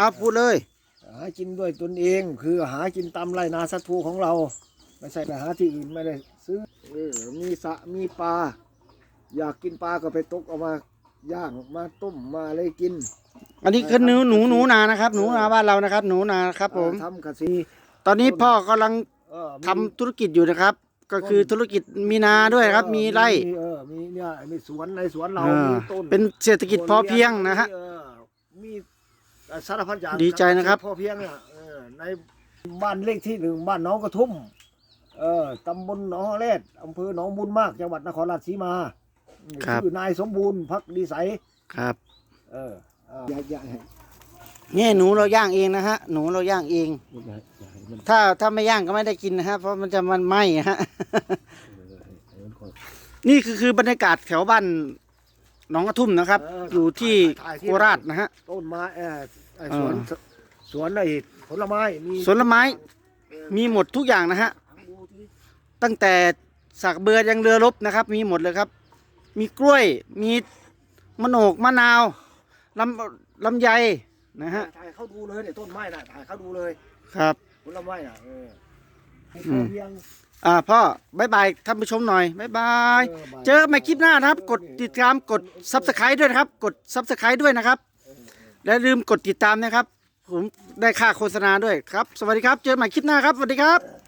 เอาพูดเลย หากินด้วยตนเอง คือหากินตามไรนาสัตว์ภูของเรา ไม่ใช่ไปหาที่อื่นไม่ได้ซื้อเออมีสระมีปลาอยากกินปลาก็ไปตกเอามาย่างมาต้มมาอะไรกิน อันนี้คือหนูหนูหนูนานะครับ หนูนาบ้านเรานะครับ หนูนาครับผมทำกสิตอนนี้พ่อกำลังเออมี ทำธุรกิจอยู่นะครับ ก็คือธุรกิจมีนาด้วยครับ มีไร่เออมีเนี่ยมีสวนในสวนเราอ่ามีต้นเป็นเศรษฐกิจพอเพียงนะฮะ เออมี สารพัดอย่างดีใจนะครับ พอเพียงเนี่ยเออในบ้านเลขที่หนึ่งบ้านหน้องกระทุ่มเออตำบลหนองฮอเลดอำเภอหนองบุญมากจังหวัดนครราชสีมาชื่อนายสมบูรณ์พักดีใสยครับเออเอออย่าอย่าให้เนี่ยหนูเราย่างเองนะฮะ หนูเราย่างเอง อย่าให้อย่าให้มันถ้าถ้าไม่ย่างก็ไม่ได้กินนะฮะเพราะมันจะมันไหม้ฮะให้มันก่อนนี่คือคือบรรยากาศแถวบ้าน หนองกระทุ่มนะครับเอออยู่ที่ถ่ายที่ โคราชนะฮะ ต้นไม้เออไอ้เออสวนสวนไอ้ผลไม้มีสวนละไม้เออมีหมดทุกอย่างนะฮะดูที่ตั้งแต่สักเบือยังเรือรบนะครับ มีหมดเลยครับ มีกล้วยมีมะโนกมะนาวลำลำไยนะฮะถ่ายเขาดูเลยเนี่ยต้นไม้น่ะถ่ายเขาดูเลยครับผลไม้น่ะเออให้อืพอมเพียง อ่าพ่อบายบายท่านผู้ชมหน่อยบายบายเออบ่าย เจอกันใหม่คลิปหน้านะครับ กดติดตามกดซับสไครต์ด้วยนะครับ กดซับสไครต์ด้วยนะครับ และลืมกดติดตามนะครับ ผมได้ค่าโฆษณาด้วยครับ สวัสดีครับ เจอกันใหม่คลิปหน้าครับ สวัสดีครับ